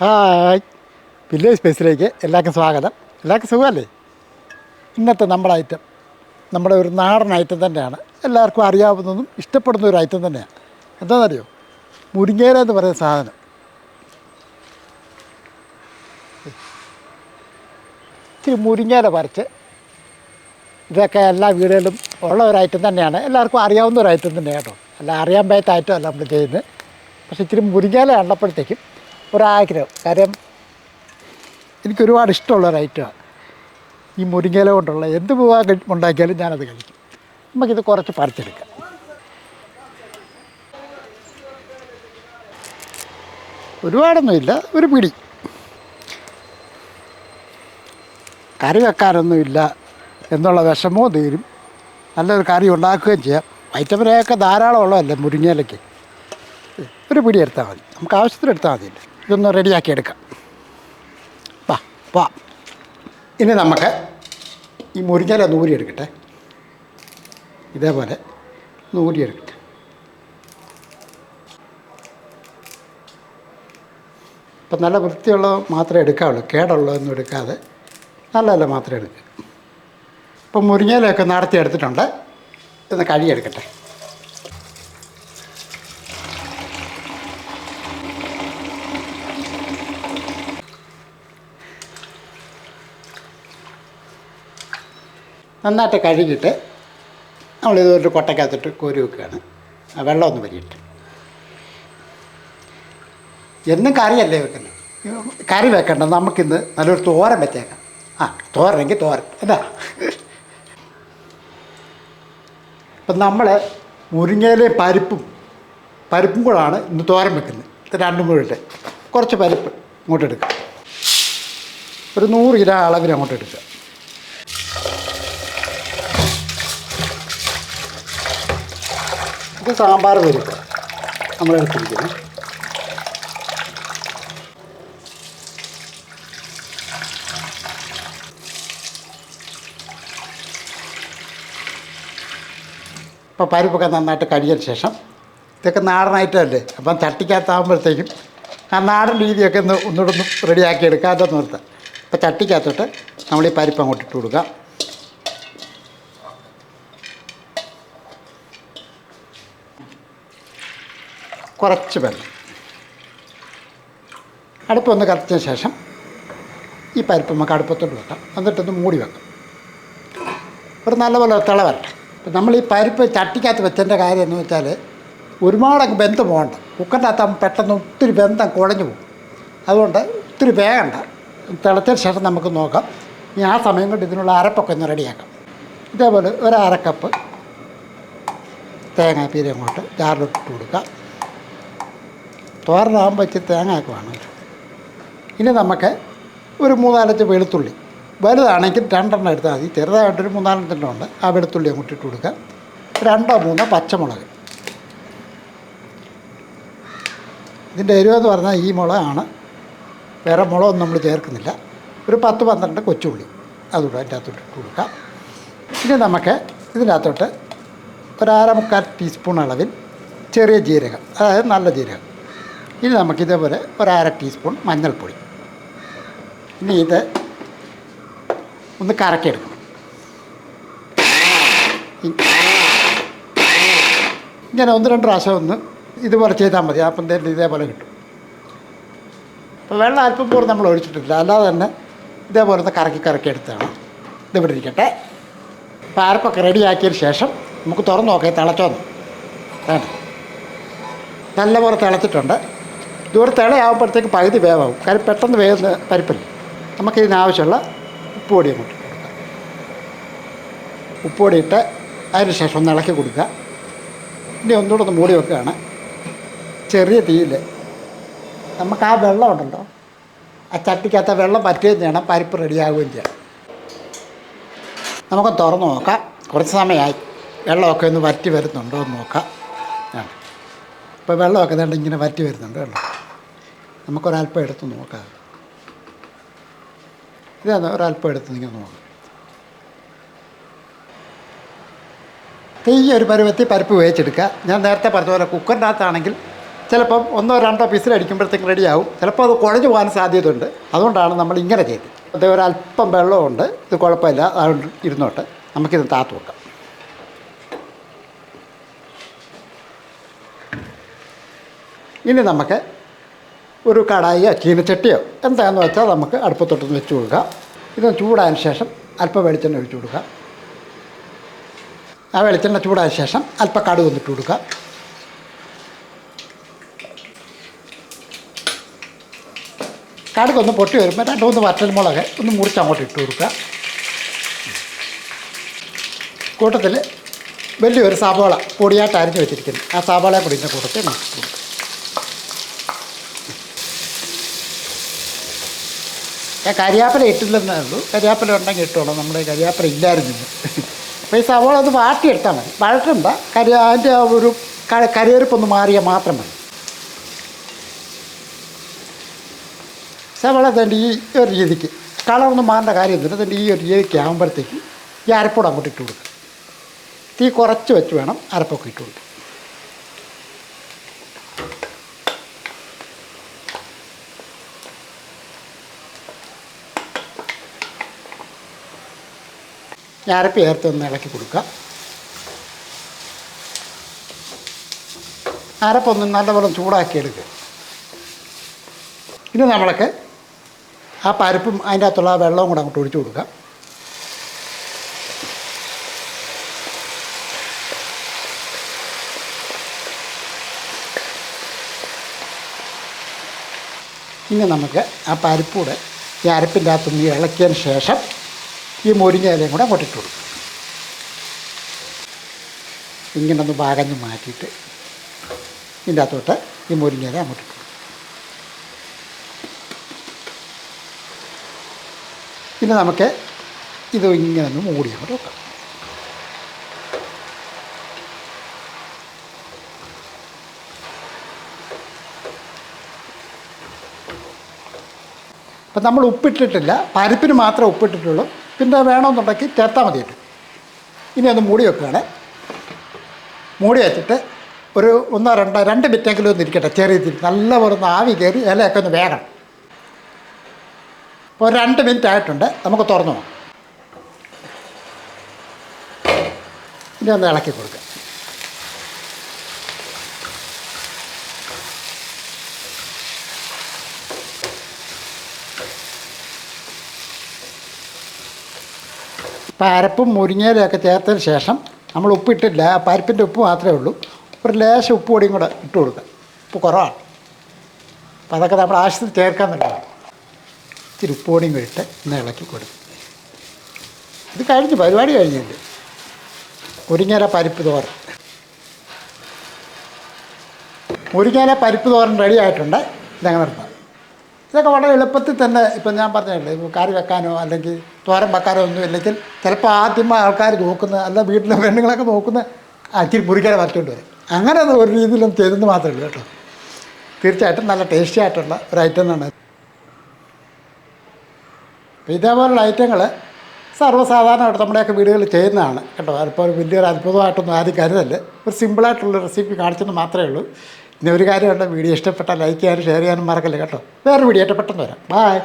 Hi. Village സ്പേസിലേക്ക് എല്ലാവർക്കും സ്വാഗതം. എല്ലാവർക്കും സുഖമല്ലേ? ഇന്നത്തെ നമ്മുടെ ഐറ്റം നമ്മുടെ ഒരു നാടൻ ഐറ്റം തന്നെയാണ്. എല്ലാവർക്കും അറിയാവുന്നതും ഇഷ്ടപ്പെടുന്ന ഒരു ഐറ്റം തന്നെയാണ്. എന്താണെന്നറിയോ? മുരിങ്ങേര എന്ന് പറയുന്ന സാധനം. ഈ മുരിങ്ങേര പറിച്ച് ഇതൊക്കെ എല്ലാ വീടുകളിലും ഉള്ള ഒരു ഐറ്റം തന്നെയാണ്. എല്ലാവർക്കും അറിയാവുന്ന ഒരു ഐറ്റം തന്നെയാണ് കേട്ടോ. അല്ല അറിയാൻ പറ്റാത്ത ഐറ്റം അല്ല നമ്മൾ ചെയ്യുന്നത്. പക്ഷേ ഇച്ചിരി മുരിങ്ങേല കണ്ടപ്പോഴത്തേക്കും ഒരാഗ്രഹം. കാര്യം എനിക്കൊരുപാട് ഇഷ്ടമുള്ള ഒരു ഐറ്റമാണ് ഈ മുരിങ്ങയില കൊണ്ടുള്ള എന്ത് പോവാ ഉണ്ടാക്കിയാലും ഞാനത് കഴിക്കും. നമുക്കിത് കുറച്ച് പറിച്ചെടുക്കാം. ഒരുപാടൊന്നുമില്ല ഒരു പിടി. കറി വെക്കാനൊന്നുമില്ല എന്നുള്ള വിഷമവും തീരും. നല്ലൊരു കറി ഉണ്ടാക്കുകയും ചെയ്യാം. വൈറ്റമിനൊക്കെ ധാരാളം ഉള്ളതല്ലേ മുരിങ്ങയിലേക്ക് ഒരു പിടി എടുത്താൽ മതി. നമുക്ക് ആവശ്യത്തിന് എടുത്താൽ മതിയല്ലോ? ഇതൊന്ന് റെഡിയാക്കി എടുക്കാം. വാ വാ. ഇനി നമുക്ക് ഈ മുരിങ്ങല നൂരി എടുക്കട്ടെ. ഇതേപോലെ നൂരി എടുക്കട്ടെ. ഇപ്പം നല്ല വൃത്തിയുള്ളത് മാത്രമേ എടുക്കാവുള്ളൂ. കേടുള്ളതൊന്നും എടുക്കാതെ നല്ല നല്ല മാത്രമേ എടുക്കുക ഇപ്പം മുരിങ്ങയിലൊക്കെ നടത്തി എടുത്തിട്ടുണ്ട്. ഇന്ന് കഴുകിയെടുക്കട്ടെ നന്നായിട്ട് കഴുകിയിട്ട് നമ്മളിതൊരു കൊട്ടക്കകത്തിട്ട് കോരി വെക്കുകയാണ്. ആ വെള്ളം ഒന്ന് വരിയിട്ട്. എന്നും കറിയല്ലേ വെക്കുന്നത് കറി വെക്കണ്ട നമുക്കിന്ന് നല്ലൊരു തോരൻ വെച്ചേക്കാം. ആ തോരനെങ്കിൽ തോരൻ അല്ല ഇപ്പം നമ്മൾ മുരിങ്ങയിലെ പരിപ്പും പരിപ്പും കൂടാണ് ഇന്ന് തോരൻ വെക്കുന്നത്. ഇത് രണ്ടും കൂടെ ഇട്ട് കുറച്ച് പരിപ്പ് ഇങ്ങോട്ട് എടുക്കുക ഒരു നൂറ് കിലോ അളവിൽ അങ്ങോട്ട് എടുക്കുക ഇത് സാമ്പാർ പരിപ്പ് നമ്മൾ എടുത്തിരിക്കുന്നത് ഇപ്പോൾ പരിപ്പൊക്കെ നന്നായിട്ട് കഴിഞ്ഞതിന് ശേഷം ഇതൊക്കെ നാടനായിട്ടല്ലേ അപ്പം ചട്ടിക്കകത്താകുമ്പോഴത്തേക്കും ആ നാടൻ രീതിയൊക്കെ ഒന്ന് ഒന്നുകൂടെ ഒന്ന് റെഡിയാക്കി എടുക്കാതെ നിർത്താം. അപ്പോൾ ചട്ടിക്കകത്തോട്ട് നമ്മൾ ഈ പരിപ്പ് അങ്ങോട്ട് ഇട്ട് കൊടുക്കുക കുറച്ച് വെള്ളം. അടുപ്പൊന്ന് കത്തിച്ചതിന് ശേഷം ഈ പരിപ്പ് നമുക്ക് അടുപ്പത്തോട്ട് വെക്കാം. എന്നിട്ടൊന്ന് മൂടി വെക്കാം. ഒരു നല്ലപോലെ തിള വരട്ടെ. ഇപ്പം നമ്മൾ ഈ പരിപ്പ് ചട്ടിക്കകത്ത് വെച്ചതിന്റെ കാര്യം എന്ന് വെച്ചാൽ ഒരുപാടൊക്കെ ബന്ധം പോകണ്ട. കുക്കറിന്റെ അകത്ത് പെട്ടെന്ന് ഒത്തിരി ബന്ധം കുഴഞ്ഞു പോകും. അതുകൊണ്ട് ഒത്തിരി വേഗണ്ട. തിളച്ചതിന് ശേഷം നമുക്ക് നോക്കാം. ഇനി ആ സമയം കൊണ്ട് ഇതിനുള്ള അരപ്പൊക്കെ ഒന്ന് റെഡിയാക്കാം. ഇതേപോലെ ഒരു അരക്കപ്പ് തേങ്ങാപ്പീര അങ്ങോട്ട് ജാറിലിട്ട് കൊടുക്കാം. തോരനാകുമ്പോൾ ഇച്ചിരി തേങ്ങയൊക്കെ വേണം. ഇനി നമുക്ക് ഒരു മൂന്നാലഞ്ച് വെളുത്തുള്ളി. വലുതാണെങ്കിൽ രണ്ടെണ്ണം എടുത്താൽ മതി. ചെറുതായിട്ടൊരു മൂന്നാലെണ്ണം ഉണ്ട്. ആ വെളുത്തുള്ളി അങ്ങോട്ട് ഇട്ട് കൊടുക്കുക രണ്ടോ മൂന്നോ പച്ചമുളക്. ഇതിന്റെ എരിവെന്ന് പറഞ്ഞാൽ ഈ മുളകാണ്. വേറെ മുളകൊന്നും നമ്മൾ ചേർക്കുന്നില്ല. ഒരു പത്ത് പന്ത്രണ്ട് കൊച്ചുള്ളി. അതുകൂടെ അതിന്റെ അകത്തോട്ട് ഇട്ട് കൊടുക്കാം. ഇനി നമുക്ക് ഇതിനകത്തോട്ട് ഒരു അര ടീസ്പൂൺ അളവിൽ ചെറിയ ജീരകം. അതായത് നല്ല ജീരകം. ഇനി നമുക്കിതേപോലെ ഒരു അര ടീസ്പൂൺ മഞ്ഞൾപ്പൊടി. ഇനി ഇത് ഒന്ന് കറക്കിയെടുക്കണം. ഇങ്ങനെ ഒന്ന് രണ്ട് പ്രാവശ്യം ഒന്ന് ഇതുപോലെ ചെയ്താൽ മതി. അപ്പം തന്നെ ഇതേപോലെ കിട്ടും. അപ്പോൾ വെള്ളം അല്പം പോലും നമ്മൾ ഒഴിച്ചിട്ടില്ല അല്ലാതെ തന്നെ ഇതേപോലെ ഒന്ന് കറക്കി കറക്കി എടുത്താണ്. ഇതിവിടെ ഇരിക്കട്ടെ. അപ്പോൾ അരപ്പൊക്കെ റെഡിയാക്കിയതിന് ശേഷം നമുക്ക് തുറന്ന് നോക്കാം. തിളച്ചോന്ന്. വേണ്ട നല്ലപോലെ തിളച്ചിട്ടുണ്ട്. ഇതുപോലെ തിളയാകുമ്പോഴത്തേക്ക് പകുതി വേവാകും കാര്യം പെട്ടെന്ന് വേവുന്ന പരിപ്പല്ല. നമുക്ക് ഇതിനാവശ്യമുള്ള ഉപ്പുപൊടി അങ്ങോട്ട് കൊടുക്കാം. ഉപ്പുപൊടിയിട്ട് അതിന് ശേഷം ഒന്ന് ഇളക്കി കൊടുക്കുക. ഇനി ഒന്നുകൂടെ ഒന്ന് മൂടി വെക്കുകയാണ്. ചെറിയ തീയിൽ നമുക്ക് ആ വെള്ളം ഉണ്ടല്ലോ. ആ ചട്ടിക്കകത്ത വെള്ളം പറ്റുകയും ചെയ്യണം. പരിപ്പ് റെഡിയാവുകയും ചെയ്യണം. നമുക്ക് തുറന്ന് നോക്കാം. കുറച്ച് സമയമായി. വെള്ളമൊക്കെ ഒന്ന് വറ്റി വരുന്നുണ്ടോ എന്ന് നോക്കാം. ഇപ്പോൾ വെള്ളമൊക്കെ ഇങ്ങനെ വറ്റി വരുന്നുണ്ട് കേട്ടോ. നമുക്കൊരല്പം എടുത്ത് നോക്കാം. ഇതാണ് ഒരല്പം എടുത്ത് നിങ്ങൾ നോക്കാം. ഈ ഒരു പരുവത്തിൽ പരിപ്പ് വേവിച്ചെടുക്കുക. ഞാൻ നേരത്തെ പറഞ്ഞ പോലെ കുക്കറിന്റെ അകത്താണെങ്കിൽ ചിലപ്പം ഒന്നോ രണ്ടോ പീസിൽ അടിക്കുമ്പോഴത്തേക്ക് റെഡിയാവും ചിലപ്പോൾ അത് കുഴഞ്ഞു പോകാൻ സാധ്യതയുണ്ട്. അതുകൊണ്ടാണ് നമ്മൾ ഇങ്ങനെ ചെയ്തത്. അത് ഒരല്പം വെള്ളമുണ്ട് ഇത് കുഴപ്പമില്ല. അതുകൊണ്ട് ഇരുന്നോട്ട്. നമുക്കിത് താത്തു വെക്കാം. ഇനി നമുക്ക് ഒരു കടായിയോ ചീനച്ചട്ടിയോ എന്താണെന്ന് വെച്ചാൽ നമുക്ക് അടുപ്പത്തൊട്ടൊന്ന് വെച്ച് കൊടുക്കാം. ഇത് ചൂടായതിന് ശേഷം അല്പം വെളിച്ചെണ്ണ ഒഴിച്ചു കൊടുക്കാം. ആ വെളിച്ചെണ്ണ ചൂടായ ശേഷം അല്പം കടുക് ഒന്നിട്ട് കൊടുക്കുക കടുകൊന്ന് പൊട്ടി വരുമ്പോൾ രണ്ട് മൂന്ന് വറ്റൽമുളക് ഒന്ന് മുറിച്ച് അങ്ങോട്ട് ഇട്ട് കൊടുക്കുക കൂട്ടത്തിൽ വലിയൊരു സവാള പൊടിയായിട്ട് അരിഞ്ഞ് വെച്ചിരിക്കുന്നു. ആ സവാളയെ കൂടി ഇതിന്റെ കൂട്ടത്തിൽ നമുക്ക് ഇട്ട് ഞാൻ കരിയാപ്പില ഇട്ടില്ലെന്നേ ഉള്ളൂ. കരിയാപ്പില ഉണ്ടെങ്കിൽ ഇട്ടോളാം. നമ്മുടെ കരിയാപ്പില ഇല്ലായിരുന്നു അപ്പോൾ ഈ സവാള ഒന്ന് വാട്ടിയെടുത്താൽ മതി. വഴറ്റണ്ട. കരി അതിന്റെ ആ ഒരു കരിയെറുപ്പൊന്ന് മാറിയാൽ മാത്രം മതി. സവാള തന്റെ ഈ ഒരു രീതിക്ക്. കളറൊന്നും മാറേണ്ട കാര്യമൊന്നുമില്ല. തന്റെ ഈ ഒരു രീതിക്ക് ആകുമ്പോഴത്തേക്ക് ഈ അരപ്പോട് അങ്ങോട്ട് ഇട്ട് കൊടുക്കുക. തീ കുറച്ച് വെച്ച് വേണം അരപ്പൊക്കെ ഇട്ട് കൊടുക്കുക അരപ്പ് ചേർത്ത് ഒന്ന് ഇളക്കി കൊടുക്കുക അരപ്പൊന്ന് നല്ലപോലെ ചൂടാക്കി എടുക്കുക ഇനി നമ്മൾക്ക് ആ പരിപ്പും അതിന്റെ അകത്തുള്ള ആ വെള്ളവും കൂടെ അങ്ങോട്ട് ഒഴിച്ചു കൊടുക്കുക ഇനി നമുക്ക് ആ പരിപ്പൂടെ ഈ അരപ്പിന്റെ അകത്തുനിന്ന് ഇളക്കിയതിന് ശേഷം ഈ മൊരിഞ്ഞ ഇലയും കൂടെ അങ്ങോട്ട് ഇട്ട് കൊടുക്കും ഇങ്ങനെ ഒന്ന് പാകഞ്ഞ് മാറ്റിയിട്ട് ഇതിന്റെ അകത്തോട്ട് ഈ മൊരിഞ്ഞ ഇല അങ്ങോട്ട് ഇട്ട് പിന്നെ നമുക്ക് ഇത് ഇങ്ങനെ ഒന്ന് മൂടി അങ്ങോട്ട് വെക്കാം. അപ്പം നമ്മൾ ഉപ്പിട്ടിട്ടില്ല പരിപ്പിന് മാത്രമേ ഉപ്പിട്ടിട്ടുള്ളൂ. പിന്നെ വേണമെന്നുണ്ടെങ്കിൽ ചേർത്താൽ മതിയിട്ട് ഇനി ഒന്ന് മൂടി വെക്കുകയാണ്. മൂടി വെച്ചിട്ട് ഒരു ഒന്നോ രണ്ടോ രണ്ട് മിനിറ്റെങ്കിലും ഒന്ന് ഇരിക്കട്ടെ. ചെറിയ തിരി നല്ല ഒന്ന് ആവി കയറി ഇലയൊക്കെ ഒന്ന് വേഗം ഇപ്പോൾ രണ്ട് മിനിറ്റ് ആയിട്ടുണ്ട്. നമുക്ക് തുറന്നു പോകാം ഇനി ഒന്ന് ഇളക്കി കൊടുക്കുക ഇപ്പം അരപ്പും മുരിങ്ങയിലൊക്കെ ചേർത്തതിന് ശേഷം നമ്മൾ ഉപ്പിട്ടില്ല. ആ പരിപ്പിന്റെ ഉപ്പ് മാത്രമേ ഉള്ളൂ. ഒരു ലേശം ഉപ്പ് പൊടിയും കൂടെ ഇട്ട് കൊടുക്കുക. ഉപ്പ് കുറവാണ്. അപ്പം അതൊക്കെ നമ്മൾ ആവശ്യത്തിന് നല്ലതാണ് ഇച്ചിരി ഉപ്പ് പൊടിയും കൂടി ഇട്ട് ഇളക്കി കൊടുക്കും ഇത് കഴിഞ്ഞു പരിപാടി കഴിഞ്ഞില്ല? മുരിങ്ങയില പരിപ്പ് തോരൻ. മുരിങ്ങയില പരിപ്പ് തോരൻ റെഡി ആയിട്ടുണ്ട്. ഇതങ്ങനെ നിർത്താം. ഇതൊക്കെ വളരെ എളുപ്പത്തിൽ തന്നെ ഇപ്പം ഞാൻ പറഞ്ഞില്ലേ കറി വെക്കാനോ അല്ലെങ്കിൽ തോരൻ വെക്കാനോ ഒന്നും ഇല്ലെങ്കിൽ ചിലപ്പോൾ ആദ്യം ആൾക്കാർ നോക്കുന്ന അല്ല വീട്ടിലെ പെണ്ണുങ്ങളൊക്കെ നോക്കുന്ന അച്ചിരി പുറിക്കാൻ വരച്ചുകൊണ്ട് വരും. അങ്ങനെ ഒരു രീതിയിലും ചെയ്തെന്ന് മാത്രമേ ഉള്ളൂ കേട്ടോ. തീർച്ചയായിട്ടും നല്ല ടേസ്റ്റി ആയിട്ടുള്ള ഒരു ഐറ്റം അപ്പോൾ ഇതേപോലുള്ള ഐറ്റങ്ങൾ സർവസാധാരണമായിട്ട് നമ്മുടെയൊക്കെ വീടുകളിൽ ചെയ്യുന്നതാണ് കേട്ടോ. അതിപ്പോൾ ഒരു വലിയൊരു അത്ഭുതമായിട്ടൊന്നും ആരും കരുതല്ല. ഒരു സിമ്പിളായിട്ടുള്ള റെസിപ്പി കാണിച്ചെന്ന് മാത്രമേ ഉള്ളൂ. ഇനി ഒരു കാര്യമുണ്ട് വീഡിയോ ഇഷ്ടപ്പെട്ടാൽ ലൈക്ക് ചെയ്യാനും ഷെയർ ചെയ്യാനും മറക്കല്ലേ കേട്ടോ? വേറെ വീഡിയോ ആയിട്ട് പെട്ടെന്ന് വരാം. ബായ്